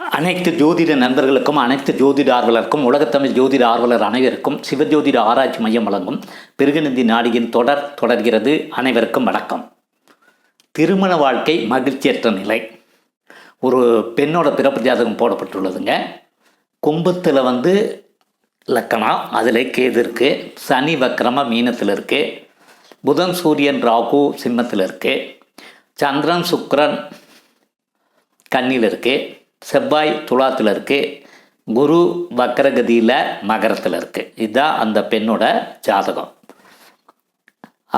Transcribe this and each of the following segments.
அனைத்து ஜோதிட நண்பர்களுக்கும் அனைத்து ஜோதிட ஆர்வலருக்கும் உலகத்தமிழ் ஜோதிட ஆர்வலர் அனைவருக்கும் சிவஜோதிட ஆராய்ச்சி மையம் வழங்கும் பிருகுநந்தி நாடியின் தொடர் தொடர்கிறது அனைவருக்கும் வணக்கம். திருமண வாழ்க்கை மகிழ்ச்சியற்ற நிலை. ஒரு பெண்ணோட பிறப்பு ஜாதகம் போடப்பட்டுள்ளதுங்க. கும்பத்தில் வந்து லக்கணம் அதில் கேது இருக்குது சனி வக்ரம மீனத்தில் இருக்குது புதன் சூரியன் ராகு சிம்மத்தில் இருக்குது சந்திரன் சுக்ரன் கன்னியில் இருக்குது செவ்வாய் துலாத்தில் இருக்குது குரு வக்கரகதியில் மகரத்தில் இருக்குது இதுதான் அந்த பெண்ணோட ஜாதகம்.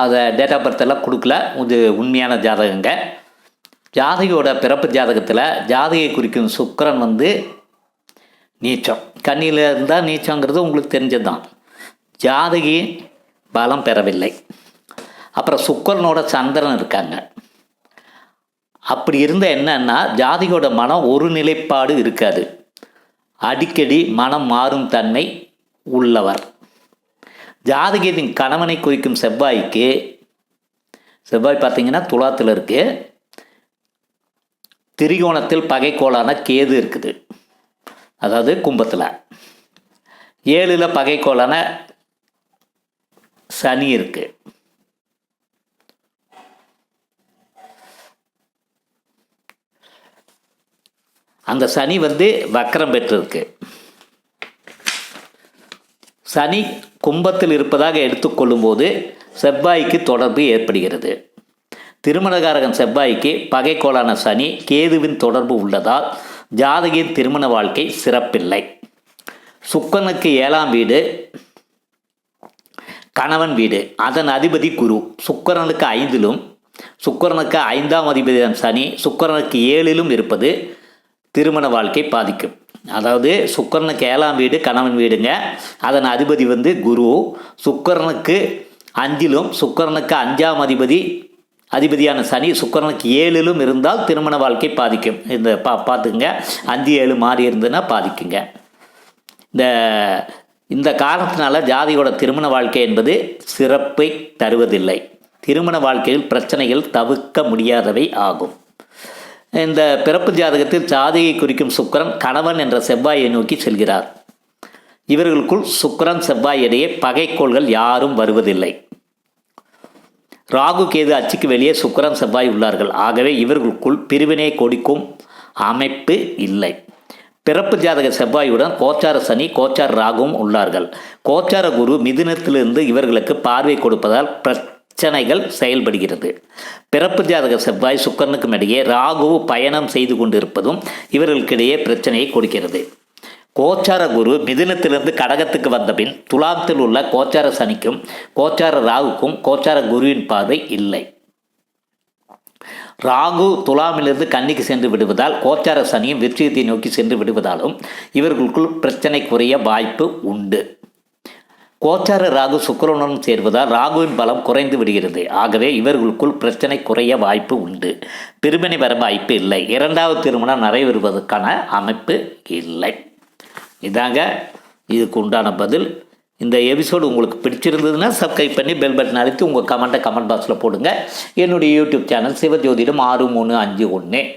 அதை டேட் ஆஃப் பர்த் எல்லாம் கொடுக்கல. இது உண்மையான ஜாதகங்க. ஜாதகியோட பிறப்பு ஜாதகத்தில் ஜாதகியை குறிக்கும் சுக்கரன் வந்து நீச்சம். கண்ணியில் இருந்தால் நீச்சங்கிறது உங்களுக்கு தெரிஞ்சது தான் ஜாதகி பலம் பெறவில்லை. அப்புறம் சுக்கரனோட சந்திரன் இருக்காங்க. அப்படி இருந்த என்னன்னா ஜாதியோட மனம் ஒரு நிலைப்பாடு இருக்காது. அடிக்கடி மனம் மாறும் தன்மை உள்ளவர். ஜாதகத்தின் கணவனை குறிக்கும் செவ்வாய்க்கு செவ்வாய் பார்த்தீங்கன்னா துலாத்தில் இருக்கு. திரிகோணத்தில் பகைக்கோளான கேது இருக்குது. அதாவது கும்பத்தில். ஏழில் பகைக்கோளான சனி இருக்குது அந்த சனி வந்து வக்கரம் பெற்றிருக்கு. சனி கும்பத்தில் இருப்பதாக எடுத்துக்கொள்ளும்போது செவ்வாய்க்கு தொடர்பு ஏற்படுகிறது. திருமணகாரகன் செவ்வாய்க்கு பகைக்கோளான சனி கேதுவின் தொடர்பு உள்ளதால் ஜாதகியின் திருமண வாழ்க்கை சிறப்பில்லை. சுக்கனுக்கு ஏழாம் வீடு கணவன் வீடு அதன் அதிபதி குரு. சுக்கரனுக்கு ஐந்திலும் சுக்கரனுக்கு ஐந்தாம் அதிபதியான சனி சுக்கரனுக்கு ஏழிலும் இருப்பது திருமண வாழ்க்கை பாதிக்கும். அதாவது சுக்கரனுக்கு ஏழாம் வீடு கணவன் வீடுங்க. அதன் அதிபதி வந்து குரு. சுக்கரனுக்கு அஞ்சிலும் சுக்கரனுக்கு அஞ்சாம் அதிபதி அதிபதியான சனி சுக்கரனுக்கு ஏழிலும் இருந்தால் திருமண வாழ்க்கை பாதிக்கும். இந்த பா பார்த்துக்குங்க. அஞ்சு ஏழு மாறி இருந்ததுன்னா பாதிக்குங்க. இந்த இந்த காரணத்தினால ஜாதியோட திருமண வாழ்க்கை என்பது சிறப்பை தருவதில்லை. திருமண வாழ்க்கையில் பிரச்சனைகள் தவிர்க்க முடியாதவை ஆகும். இந்த பிறப்பு ஜாதகத்தில் ஜாதகை குறிக்கும் சுக்கரன் கணவன் என்ற செவ்வாயை நோக்கி செல்கிறார். இவர்களுக்குள் சுக்கரன் செவ்வாய் இடையே பகைக்கோள்கள் யாரும் வருவதில்லை. ராகு கேது அச்சுக்கு வெளியே சுக்கரன் செவ்வாய் உள்ளார்கள். ஆகவே இவர்களுக்குள் பிரிவினை கொடிக்கும் அமைப்பு இல்லை. பிறப்பு ஜாதக செவ்வாயுடன் கோச்சார சனி கோச்சார் ராகுவும் உள்ளார்கள். கோச்சார குரு மிதுனத்திலிருந்து இவர்களுக்கு பார்வை கொடுப்பதால் பிரச்சனைகள் செயல்படுகிறது. பிறப்பு ஜாதக செவ்வாய் சுக்கரனுக்கும் இடையே ராகு பயணம் செய்து கொண்டிருப்பதும் இவர்களுக்கிடையே பிரச்சனையை கொடுக்கிறது. கோச்சார குரு மிதுனத்திலிருந்து கடகத்துக்கு வந்தபின் துலாத்தில் உள்ள கோச்சார சனிக்கும் கோச்சார ராகுக்கும் கோச்சார குருவின் பார்வை இல்லை. ராகு துலாமிலிருந்து கன்னிக்கு சென்று விடுவதால் கோச்சார சனியும் விருச்சிகத்தை நோக்கி சென்று விடுவதாலும் இவர்களுக்குள் பிரச்சனை குறைய வாய்ப்பு உண்டு. கோச்சார ராகு சுக்கரனுடன் சேர்வதால் ராகுவின் பலம் குறைந்து விடுகிறது. ஆகவே இவர்களுக்குள் பிரச்சனை குறைய வாய்ப்பு உண்டு. பிரிவினை வர வாய்ப்பு இல்லை. இரண்டாவது திருமணம் நிறைவேறுவதற்கான அமைப்பு இல்லை. இதாங்க இதுக்கு உண்டான பதில். இந்த எபிசோடு உங்களுக்கு பிடிச்சிருந்ததுன்னா சப்ஸ்கிரைப் பண்ணி பெல் பட்டன் அழுத்தி உங்கள் கமெண்ட்டை கமெண்ட் பாக்ஸில் போடுங்க. என்னுடைய யூடியூப் சேனல் சிவஜோதிடம் ஆறு மூணு அஞ்சு ஒன்று.